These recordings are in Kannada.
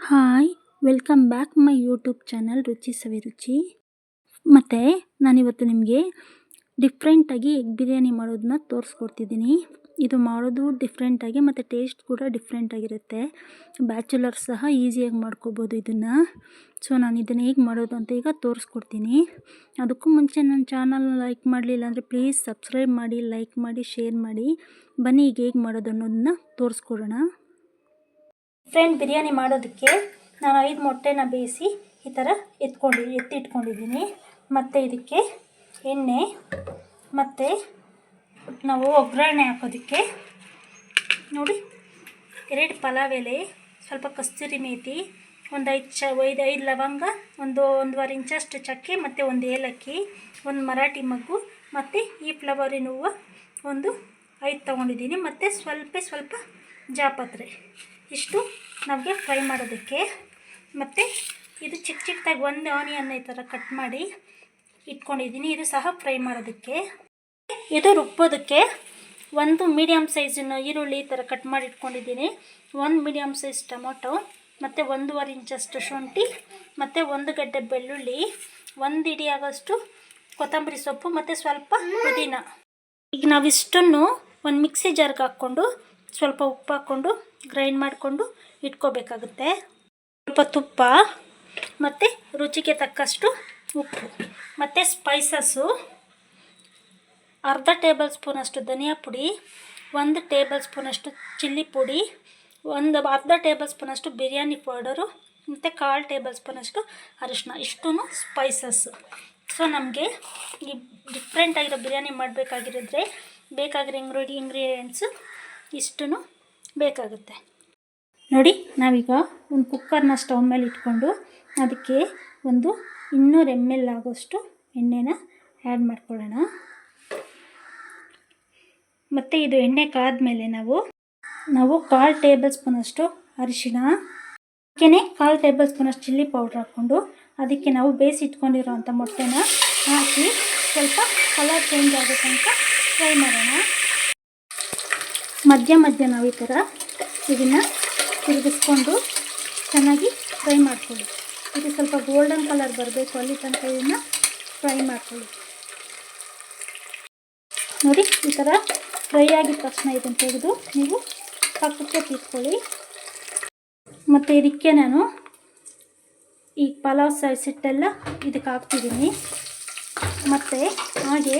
Hi welcome back my YouTube channel ರುಚಿ ಸವಿ ರುಚಿ ಮತ್ತು ನಾನಿವತ್ತು ನಿಮಗೆ ಡಿಫ್ರೆಂಟಾಗಿ ಎಗ್ ಬಿರಿಯಾನಿ ಮಾಡೋದನ್ನ ತೋರಿಸ್ಕೊಡ್ತಿದ್ದೀನಿ. ಇದು ಮಾಡೋದು ಡಿಫ್ರೆಂಟಾಗಿ ಮತ್ತು ಟೇಸ್ಟ್ ಕೂಡ ಡಿಫ್ರೆಂಟಾಗಿರುತ್ತೆ ಬ್ಯಾಚುಲರ್ ಸಹ ಈಸಿಯಾಗಿ ಮಾಡ್ಕೋಬೋದು ಇದನ್ನು. ಸೊ ನಾನು ಇದನ್ನು ಹೇಗೆ ಮಾಡೋದು ಅಂತ ಈಗ ತೋರಿಸ್ಕೊಡ್ತೀನಿ. ಅದಕ್ಕೂ ಮುಂಚೆ ನನ್ನ ಚಾನಲ್ ಲೈಕ್ ಮಾಡಲಿಲ್ಲ ಅಂದರೆ ಪ್ಲೀಸ್ ಸಬ್ಸ್ಕ್ರೈಬ್ ಮಾಡಿ ಲೈಕ್ ಮಾಡಿ ಶೇರ್ ಮಾಡಿ. ಬನ್ನಿ ಈಗ ಹೇಗೆ ಮಾಡೋದು ಅನ್ನೋದನ್ನ ತೋರಿಸ್ಕೊಡೋಣ. ಫ್ರೆಂಡ್ ಬಿರಿಯಾನಿ ಮಾಡೋದಕ್ಕೆ ನಾನು ಐದು ಮೊಟ್ಟೆನ ಬೇಯಿಸಿ ಈ ಥರ ಎತ್ಕೊಂಡು, ಎತ್ತಿಟ್ಕೊಂಡಿದ್ದೀನಿ. ಮತ್ತು ಇದಕ್ಕೆ ಎಣ್ಣೆ, ಮತ್ತು ನಾವು ಒಗ್ಗರಣೆ ಹಾಕೋದಕ್ಕೆ ನೋಡಿ, ಎರಡು ಪಲಾವ್ ಎಲೆ, ಸ್ವಲ್ಪ ಕಸ್ತೂರಿ ಮೇತಿ, ಒಂದು ಐದು ಚ, ಐದು ಐದು ಲವಂಗ, ಒಂದು ಒಂದೂವರೆ ಇಂಚಷ್ಟು ಚಕ್ಕೆ, ಮತ್ತು ಒಂದು ಏಲಕ್ಕಿ, ಒಂದು ಮರಾಠಿ ಮಗ್ಗು, ಮತ್ತು ಈ ಫ್ಲವರಿನ ಹೂವು ಒಂದು ಐದು ತೊಗೊಂಡಿದ್ದೀನಿ. ಮತ್ತು ಸ್ವಲ್ಪ ಸ್ವಲ್ಪ ಜಾಪತ್ರೆ. ಇಷ್ಟು ನಮಗೆ ಫ್ರೈ ಮಾಡೋದಕ್ಕೆ. ಮತ್ತು ಇದು ಚಿಕ್ಕ ಚಿಕ್ಕದಾಗಿ ಒಂದು ಆನಿಯನ್ ಈ ಥರ ಕಟ್ ಮಾಡಿ ಇಟ್ಕೊಂಡಿದ್ದೀನಿ. ಇದು ಸಹ ಫ್ರೈ ಮಾಡೋದಕ್ಕೆ. ಇದು ರುಬ್ಬೋದಕ್ಕೆ ಒಂದು ಮೀಡಿಯಮ್ ಸೈಜಿನ ಈರುಳ್ಳಿ ಈ ಥರ ಕಟ್ ಮಾಡಿ ಇಟ್ಕೊಂಡಿದ್ದೀನಿ. ಒಂದು ಮೀಡಿಯಮ್ ಸೈಜ್ ಟೊಮೊಟೊ, ಮತ್ತು ಒಂದೂವರೆ ಇಂಚಷ್ಟು ಶುಂಠಿ, ಮತ್ತು ಒಂದು ಗಡ್ಡೆ ಬೆಳ್ಳುಳ್ಳಿ, ಒಂದು ಇಡಿ ಆಗೋಷ್ಟು ಕೊತ್ತಂಬರಿ ಸೊಪ್ಪು, ಮತ್ತು ಸ್ವಲ್ಪ ಪುದೀನ. ಈಗ ನಾವಿಷ್ಟನ್ನು ಒಂದು ಮಿಕ್ಸಿ ಜಾರ್ಗೆ ಹಾಕ್ಕೊಂಡು ಸ್ವಲ್ಪ ಉಪ್ಪು ಹಾಕ್ಕೊಂಡು ಗ್ರೈಂಡ್ ಮಾಡಿಕೊಂಡು ಇಟ್ಕೋಬೇಕಾಗುತ್ತೆ. ಸ್ವಲ್ಪ ತುಪ್ಪ ಮತ್ತು ರುಚಿಗೆ ತಕ್ಕಷ್ಟು ಉಪ್ಪು ಮತ್ತು ಸ್ಪೈಸಸ್ಸು ಅರ್ಧ ಟೇಬಲ್ ಸ್ಪೂನಷ್ಟು ಧನಿಯಾ ಪುಡಿ, ಒಂದು ಟೇಬಲ್ ಸ್ಪೂನಷ್ಟು ಚಿಲ್ಲಿ ಪುಡಿ, ಒಂದು ಅರ್ಧ ಟೇಬಲ್ ಸ್ಪೂನಷ್ಟು ಬಿರಿಯಾನಿ ಪೌಡರು ಮತ್ತು ಕಾಲು ಟೇಬಲ್ ಸ್ಪೂನಷ್ಟು ಅರಿಶಿನ ಇಷ್ಟೂ ಸ್ಪೈಸಸ್ಸು ಸೊ ನಮಗೆ ಈ ಡಿಫ್ರೆಂಟಾಗಿರೋ ಬಿರಿಯಾನಿ ಮಾಡಬೇಕಾಗಿರಿದ್ರೆ ಬೇಕಾಗಿರೋ ಇಂಗ್ರೀಡಿ ಇಂಗ್ರೀಡಿಯೆಂಟ್ಸು ಇಷ್ಟೂ ಬೇಕಾಗುತ್ತೆ. ನೋಡಿ, ನಾವೀಗ ಒಂದು ಕುಕ್ಕರ್ನ ಸ್ಟವ್ ಮೇಲೆ ಇಟ್ಕೊಂಡು ಅದಕ್ಕೆ ಒಂದು ಇನ್ನೂರು ಎಂ ಎಲ್ ಆಗೋಷ್ಟು ಎಣ್ಣೆನ ಆ್ಯಡ್ ಮಾಡ್ಕೊಳ್ಳೋಣ. ಮತ್ತು ಇದು ಎಣ್ಣೆ ಕಾದ್ಮೇಲೆ ನಾವು ನಾವು ಕಾಲು ಟೇಬಲ್ ಸ್ಪೂನಷ್ಟು ಅರಿಶಿಣ ಅದಕ್ಕೆ ಕಾಲು ಟೇಬಲ್ ಸ್ಪೂನಷ್ಟು ಚಿಲ್ಲಿ ಪೌಡ್ರ್ ಹಾಕ್ಕೊಂಡು ಅದಕ್ಕೆ ನಾವು ಬೇಯಿಸಿ ಇಟ್ಕೊಂಡಿರೋವಂಥ ಮೊಟ್ಟೆನ ಹಾಕಿ ಸ್ವಲ್ಪ ಕಲರ್ ಚೇಂಜ್ ಆಗೋ ತನಕ ಫ್ರೈ ಮಾಡೋಣ. ಮಧ್ಯ ಮಧ್ಯ ನಾವು ಈ ಥರ ಇದನ್ನು ತಿರುಗಿಸ್ಕೊಂಡು ಚೆನ್ನಾಗಿ ಫ್ರೈ ಮಾಡ್ಕೊಳ್ಳಿ. ಇದು ಸ್ವಲ್ಪ ಗೋಲ್ಡನ್ ಕಲರ್ ಬರಬೇಕು ಅಲ್ಲಿ ತನಕ ಇದನ್ನು ಫ್ರೈ ಮಾಡ್ಕೊಳ್ಳಿ. ನೋಡಿ, ಈ ಥರ ಫ್ರೈ ಆಗಿದ ತಕ್ಷಣ ಇದನ್ನು ತೆಗೆದು ನೀವು ಪಕ್ಕಕ್ಕೆ ತಿಟ್ಕೊಳ್ಳಿ ಮತ್ತು ಇದಕ್ಕೆ ನಾನು ಈ ಪಲಾವ್ ಸೈಸಿಟ್ಟೆಲ್ಲ ಇದಕ್ಕೆ ಹಾಕ್ತಿದ್ದೀನಿ. ಮತ್ತು ಹಾಗೆ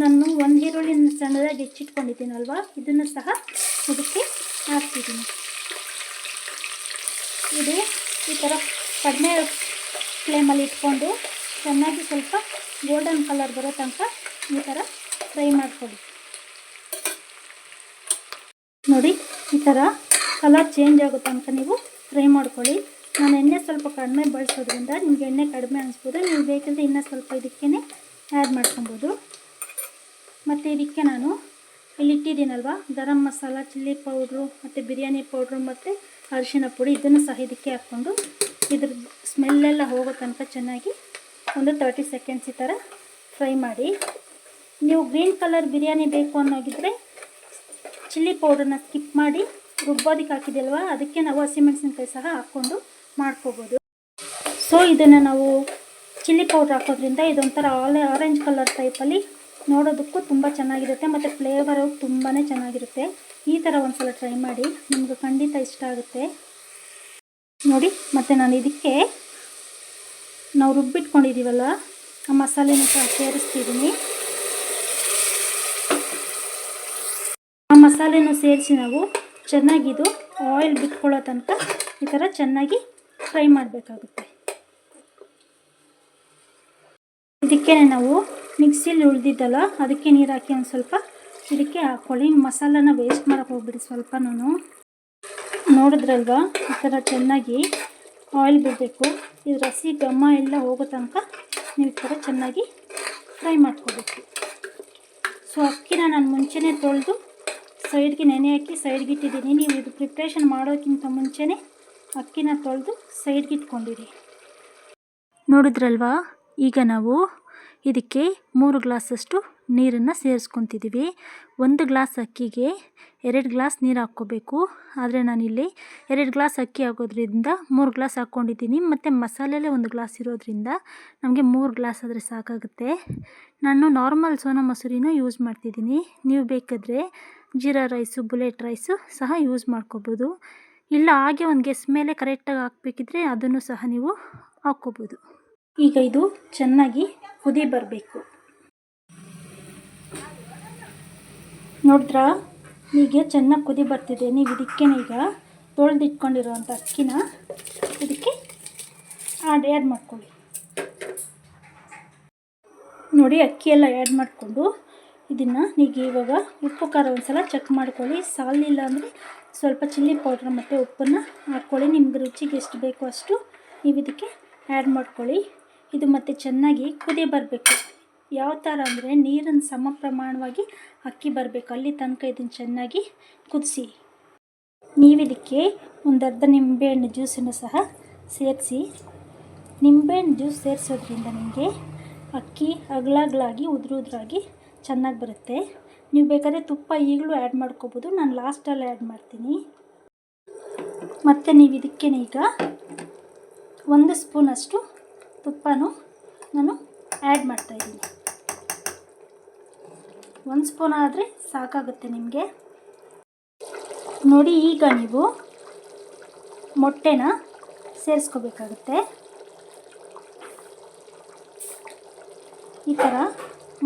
ನಾನು ಒಂದು ಈರುಳ್ಳಿನ ಸಣ್ಣದಾಗಿ ಹೆಚ್ಚಿಟ್ಕೊಂಡಿದ್ದೀನಲ್ವ? ಇದನ್ನು ಸಹ ಇದಕ್ಕೆ ಹಾಕ್ತಿದ್ದೀನಿ. ಇದು ಈ ಥರ ಕಡಿಮೆ ಫ್ಲೇಮಲ್ಲಿ ಇಟ್ಕೊಂಡು ಚೆನ್ನಾಗಿ ಸ್ವಲ್ಪ ಗೋಲ್ಡನ್ ಕಲರ್ ಬರೋ ತನಕ ಈ ಥರ ಫ್ರೈ ಮಾಡ್ಕೊಳ್ಳಿ. ನೋಡಿ, ಈ ಥರ ಕಲರ್ ಚೇಂಜ್ ಆಗೋ ತನಕ ನೀವು ಫ್ರೈ ಮಾಡ್ಕೊಳ್ಳಿ. ನಾನು ಎಣ್ಣೆ ಸ್ವಲ್ಪ ಕಡಿಮೆ ಬಳಸೋದ್ರಿಂದ ನಿಮಗೆ ಎಣ್ಣೆ ಕಡಿಮೆ ಅನಿಸ್ಬೋದು. ನೀವು ಬೇಕಿದ್ರೆ ಇನ್ನೂ ಸ್ವಲ್ಪ ಇದಕ್ಕೇ ಆ್ಯಡ್ ಮಾಡ್ಕೊಬೋದು. ಮತ್ತು ಇದಕ್ಕೆ ನಾನು ಇಲ್ಲಿ ಇಟ್ಟಿದ್ದೀನಲ್ವ? ಗರಂ ಮಸಾಲ, ಚಿಲ್ಲಿ ಪೌಡ್ರು, ಮತ್ತು ಬಿರಿಯಾನಿ ಪೌಡ್ರು, ಮತ್ತು ಅರಿಶಿನ ಪುಡಿ. ಇದನ್ನು ಸಹ ಇದಕ್ಕೆ ಹಾಕ್ಕೊಂಡು ಇದ್ರ ಸ್ಮೆಲ್ಲೆಲ್ಲ ಹೋಗೋ ತನಕ ಚೆನ್ನಾಗಿ ಒಂದು ತರ್ಟಿ ಸೆಕೆಂಡ್ಸ್ ಈ ಥರ ಫ್ರೈ ಮಾಡಿ. ನೀವು ಗ್ರೀನ್ ಕಲರ್ ಬಿರಿಯಾನಿ ಬೇಕು ಅನ್ನೋಗಿದ್ರೆ ಚಿಲ್ಲಿ ಪೌಡ್ರನ್ನ ಸ್ಕಿಪ್ ಮಾಡಿ ರುಬ್ಬೋದಕ್ಕೆ ಹಾಕಿದಲ್ವ ಅದಕ್ಕೆ ನಾವು ಹಸಿಮೆಣಸಿನ್ಕಾಯಿ ಸಹ ಹಾಕ್ಕೊಂಡು ಮಾಡ್ಕೋಬೋದು. ಸೊ ಇದನ್ನು ನಾವು ಚಿಲ್ಲಿ ಪೌಡ್ರ್ ಹಾಕೋದ್ರಿಂದ ಇದೊಂಥರ ಆಲೆ ಆರೆಂಜ್ ಕಲರ್ ಟೈಪಲ್ಲಿ ನೋಡೋದಕ್ಕೂ ತುಂಬ ಚೆನ್ನಾಗಿರುತ್ತೆ, ಮತ್ತು ಫ್ಲೇವರು ತುಂಬಾ ಚೆನ್ನಾಗಿರುತ್ತೆ. ಈ ಥರ ಒಂದು ಸಲ ಟ್ರೈ ಮಾಡಿ, ನಿಮ್ಗೆ ಖಂಡಿತ ಇಷ್ಟ ಆಗುತ್ತೆ. ನೋಡಿ, ಮತ್ತು ನಾನು ಇದಕ್ಕೆ ನಾವು ರುಬ್ಬಿಟ್ಕೊಂಡಿದ್ದೀವಲ್ಲ ಆ ಮಸಾಲೆನ ಸಹ ಸೇರಿಸ್ತಿದ್ದೀನಿ ಮಸಾಲೆನೂ ಸೇರಿಸಿ ನಾವು ಚೆನ್ನಾಗಿದು ಆಯಿಲ್ ಬಿಟ್ಕೊಳ್ಳೋ ತನಕ ಈ ಥರ ಚೆನ್ನಾಗಿ ಫ್ರೈ ಮಾಡಬೇಕಾಗುತ್ತೆ. ಇದಕ್ಕೆ ನಾವು ಮಿಕ್ಸಿಲಿ ಉಳಿದಿದ್ದಲ್ಲ ಅದಕ್ಕೆ ನೀರು ಹಾಕಿ ಒಂದು ಸ್ವಲ್ಪ ಇದಕ್ಕೆ ಹಾಕ್ಕೊಳ್ಳಿ ಮಸಾಲನ ವೇಸ್ಟ್ ಮಾಡೋಕೆ ಹೋಗ್ಬಿಡಿ ಸ್ವಲ್ಪ ನಾನು ನೋಡಿದ್ರಲ್ವ? ಈ ಥರ ಚೆನ್ನಾಗಿ ಆಯಿಲ್ ಬಿಡಬೇಕು. ಇದು ರಸಿ ಗಮ್ಮ ಎಲ್ಲ ಹೋಗೋ ತನಕ ನೀವು ಈ ಥರ ಚೆನ್ನಾಗಿ ಫ್ರೈ ಮಾಡ್ಕೋಬೇಕು. ಸೊ ಅಕ್ಕಿನ ನಾನು ಮುಂಚೆನೇ ತೊಳೆದು ಸೈಡ್ಗೆ ನೆನೆ ಹಾಕಿ ಸೈಡ್ಗೆ ಇಟ್ಟಿದ್ದೀನಿ. ನೀವು ಇದು ಪ್ರಿಪ್ರೇಷನ್ ಮಾಡೋಕ್ಕಿಂತ ಮುಂಚೆನೇ ಅಕ್ಕಿನ ತೊಳೆದು ಸೈಡ್ಗೆ ಇಟ್ಕೊಂಡಿರಿ. ನೋಡಿದ್ರಲ್ವಾ? ಈಗ ನಾವು ಇದಕ್ಕೆ ಮೂರು ಗ್ಲಾಸಷ್ಟು ನೀರನ್ನು ಸೇರಿಸ್ಕೊತಿದ್ದೀವಿ. ಒಂದು ಗ್ಲಾಸ್ ಅಕ್ಕಿಗೆ ಎರಡು ಗ್ಲಾಸ್ ನೀರು ಹಾಕ್ಕೋಬೇಕು. ಆದರೆ ನಾನಿಲ್ಲಿ ಎರಡು ಗ್ಲಾಸ್ ಅಕ್ಕಿ ಹಾಕೋದ್ರಿಂದ ಮೂರು ಗ್ಲಾಸ್ ಹಾಕ್ಕೊಂಡಿದ್ದೀನಿ. ಮತ್ತು ಮಸಾಲೆಲೇ ಒಂದು ಗ್ಲಾಸ್ ಇರೋದ್ರಿಂದ ನಮಗೆ ಮೂರು ಗ್ಲಾಸ್ ಆದರೆ ಸಾಕಾಗುತ್ತೆ. ನಾನು ನಾರ್ಮಲ್ ಸೋನಾ ಮಸೂರಿನ ಯೂಸ್ ಮಾಡ್ತಿದ್ದೀನಿ. ನೀವು ಬೇಕಾದರೆ ಜೀರಾ ರೈಸು, ಬುಲೆಟ್ ರೈಸು ಸಹ ಯೂಸ್ ಮಾಡ್ಕೋಬೋದು. ಇಲ್ಲ, ಹಾಗೆ ಒಂದು ಗೆಸ್ ಮೇಲೆ ಕರೆಕ್ಟಾಗಿ ಹಾಕ್ಬೇಕಿದ್ರೆ ಅದನ್ನು ಸಹ ನೀವು ಹಾಕ್ಕೋಬೋದು. ಈಗ ಇದು ಚೆನ್ನಾಗಿ ಕುದಿ ಬರಬೇಕು. ನೋಡಿದ್ರ? ಈಗ ಚೆನ್ನಾಗಿ ಕುದಿ ಬರ್ತಿದೆ. ನೀವು ಇದಕ್ಕೆ ಈಗ ತೊಳೆದಿಟ್ಕೊಂಡಿರೋವಂಥ ಅಕ್ಕಿನ ಇದಕ್ಕೆ ಆ್ಯಡ್ ಆ್ಯಡ್ ಮಾಡ್ಕೊಳ್ಳಿ. ನೋಡಿ, ಅಕ್ಕಿ ಎಲ್ಲ ಆ್ಯಡ್ ಮಾಡಿಕೊಂಡು ಇದನ್ನು ನೀವು ಇವಾಗ ಉಪ್ಪು ಖಾರ ಒಂದು ಸಲ ಚೆಕ್ ಮಾಡ್ಕೊಳ್ಳಿ. ಸಾಲಿಲ್ಲ ಅಂದರೆ ಸ್ವಲ್ಪ ಚಿಲ್ಲಿ ಪೌಡ್ರ್ ಮತ್ತು ಉಪ್ಪನ್ನು ಹಾಕ್ಕೊಳ್ಳಿ ನಿಮ್ಗೆ ರುಚಿಗೆ ಎಷ್ಟು ಬೇಕೋ ಅಷ್ಟು ನೀವು ಇದಕ್ಕೆ ಆ್ಯಡ್ ಮಾಡ್ಕೊಳ್ಳಿ. ಇದು ಮತ್ತೆ ಚೆನ್ನಾಗಿ ಕುದಿ ಬರಬೇಕು. ಯಾವ ಥರ ಅಂದರೆ ನೀರನ್ನು ಸಮ ಪ್ರಮಾಣವಾಗಿ ಅಕ್ಕಿ ಬರಬೇಕು. ಅಲ್ಲಿ ತನಕ ಇದನ್ನು ಚೆನ್ನಾಗಿ ಕುದಿಸಿ. ನೀವಿದಕ್ಕೆ ಒಂದು ಅರ್ಧ ನಿಂಬೆಹಣ್ಣು ಜ್ಯೂಸನ್ನು ಸಹ ಸೇರಿಸಿ. ನಿಂಬೆಹಣ್ಣು ಜ್ಯೂಸ್ ಸೇರಿಸೋದ್ರಿಂದ ನಿಮಗೆ ಅಕ್ಕಿ ಅಗಲಗಳಾಗಿ ಉದುರುದ್ರಾಗಿ ಚೆನ್ನಾಗಿ ಬರುತ್ತೆ. ನೀವು ಬೇಕಾದರೆ ತುಪ್ಪ ಈಗಲೂ ಆ್ಯಡ್ ಮಾಡ್ಕೋಬೋದು. ನಾನು ಲಾಸ್ಟಲ್ಲಿ ಆ್ಯಡ್ ಮಾಡ್ತೀನಿ. ಮತ್ತು ನೀವು ಇದಕ್ಕೆ ಈಗ ಒಂದು ಸ್ಪೂನಷ್ಟು ತುಪ್ಪನೂ ನಾನು ಆ್ಯಡ್ ಮಾಡ್ತಾಯಿದ್ದೀನಿ ಒಂದು ಸ್ಪೂನ್ ಆದರೆ ಸಾಕಾಗುತ್ತೆ ನಿಮಗೆ. ನೋಡಿ, ಈಗ ನೀವು ಮೊಟ್ಟೆನ ಸೇರಿಸ್ಕೋಬೇಕಾಗುತ್ತೆ. ಈ ಥರ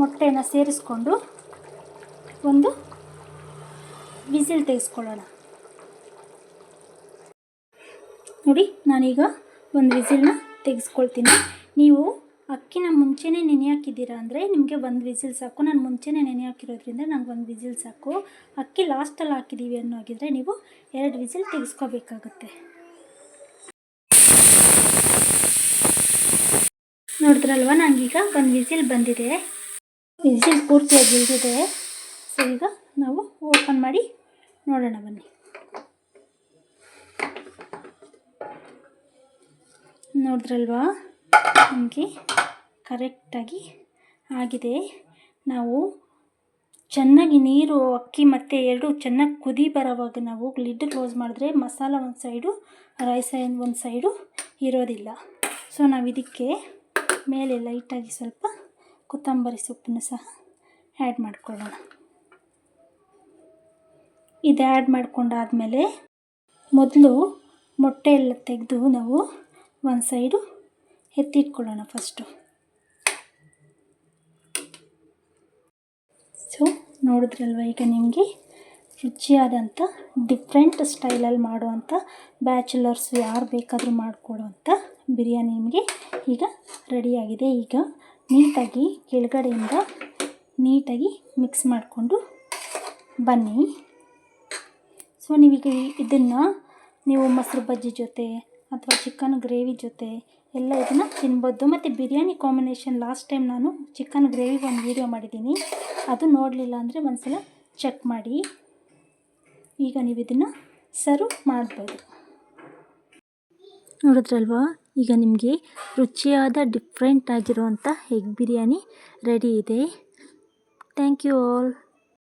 ಮೊಟ್ಟೆನ ಸೇರಿಸ್ಕೊಂಡು ಒಂದು ವಿಸಿಲ್ ತೆಗೆಸ್ಕೊಳ್ಳೋಣ. ನೋಡಿ, ನಾನೀಗ ಒಂದು ವಿಸಿಲ್ನ ತೆಗೆಸ್ಕೊಳ್ತೀನಿ. ನೀವು ಅಕ್ಕಿನ ಮುಂಚೆನೇ ನೆನೆ ಹಾಕಿದ್ದೀರಾ ಅಂದರೆ ನಿಮಗೆ ಒಂದು ವಿಸಿಲ್ ಸಾಕು. ನಾನು ಮುಂಚೆನೇ ನೆನೆ ಹಾಕಿರೋದ್ರಿಂದ ನನಗೆ ಒಂದು ವಿಸಿಲ್ ಸಾಕು. ಅಕ್ಕಿ ಲಾಸ್ಟಲ್ಲಿ ಹಾಕಿದ್ದೀವಿ ಅನ್ನೋ ಹಾಗಿದ್ರೆ ನೀವು ಎರಡು ವಿಸಿಲ್ ತೆಗೆಸ್ಕೋಬೇಕಾಗತ್ತೆ. ನೋಡಿದ್ರಲ್ವ? ನನಗೀಗ ಒಂದು ವಿಸಿಲ್ ಬಂದಿದೆ. ವಿಸಿಲ್ ಪೂರ್ತಿಯಾಗಿ ಇಳಿದಿದೆ ಸೊ ಈಗ ನಾವು ಓಪನ್ ಮಾಡಿ ನೋಡೋಣ ಬನ್ನಿ. ನೋಡಿದ್ರಲ್ವಾ? ನಮಗೆ ಕರೆಕ್ಟಾಗಿ ಆಗಿದೆ. ನಾವು ಚೆನ್ನಾಗಿ ನೀರು, ಅಕ್ಕಿ ಮತ್ತು ಎರಡು ಚೆನ್ನಾಗಿ ಕುದಿ ಬರೋವಾಗ ನಾವು ಲಿಡ್ ಕ್ಲೋಸ್ ಮಾಡಿದ್ರೆ ಮಸಾಲ ಒಂದು ಸೈಡು, ರೈಸ್ ಒಂದು ಸೈಡು ಇರೋದಿಲ್ಲ. ಸೊ, ನಾವು ಇದಕ್ಕೆ ಮೇಲೆ ಲೈಟಾಗಿ ಸ್ವಲ್ಪ ಕೊತ್ತಂಬರಿ ಸೊಪ್ಪನ್ನು ಸಹ ಆ್ಯಡ್ ಮಾಡ್ಕೊಳ್ಳೋಣ. ಇದು ಆ್ಯಡ್ ಮಾಡ್ಕೊಂಡಾದಮೇಲೆ ಮೊದಲು ಮೊಟ್ಟೆ ಎಲ್ಲ ತೆಗೆದು ನಾವು ಒಂದು ಸೈಡು ಎತ್ತಿಟ್ಕೊಳ್ಳೋಣ ಫಸ್ಟು. ಸೊ ನೋಡಿದ್ರಲ್ವ ಈಗ ನಿಮಗೆ? ರುಚಿಯಾದಂಥ ಡಿಫ್ರೆಂಟ್ ಸ್ಟೈಲಲ್ಲಿ ಮಾಡುವಂಥ ಬ್ಯಾಚುಲರ್ಸ್ ಯಾರು ಬೇಕಾದರೂ ಮಾಡಿಕೊಡುವಂಥ ಬಿರಿಯಾನಿ ನಿಮಗೆ ಈಗ ರೆಡಿಯಾಗಿದೆ ಈಗ ನೀಟಾಗಿ ಕೆಳಗಡೆಯಿಂದ ನೀಟಾಗಿ ಮಿಕ್ಸ್ ಮಾಡಿಕೊಂಡು ಬನ್ನಿ. ಸೊ ನೀವೀಗ ಇದನ್ನು, ನೀವು ಮೊಸರು ಬಜ್ಜಿ ಜೊತೆ ಅಥವಾ ಚಿಕನ್ ಗ್ರೇವಿ ಜೊತೆ ಎಲ್ಲ ಇದನ್ನು ತಿನ್ಬೋದು. ಮತ್ತು ಬಿರಿಯಾನಿ ಕಾಂಬಿನೇಷನ್ ಲಾಸ್ಟ್ ಟೈಮ್ ನಾನು ಚಿಕನ್ ಗ್ರೇವಿಗೆ ಒಂದು ವೀಡಿಯೋ ಮಾಡಿದ್ದೀನಿ. ಅದು ನೋಡಲಿಲ್ಲ ಅಂದರೆ ಒಂದು ಸಲ ಚೆಕ್ ಮಾಡಿ. ಈಗ ನೀವು ಇದನ್ನು ಸರ್ವ್ ಮಾಡ್ಬೋದು. ನೋಡಿದ್ರಲ್ವಾ? ಈಗ ನಿಮಗೆ ರುಚಿಯಾದ ಡಿಫ್ರೆಂಟ್ ಆಗಿರುವಂಥ ಎಗ್ ಬಿರಿಯಾನಿ ರೆಡಿ ಇದೆ. Thank you all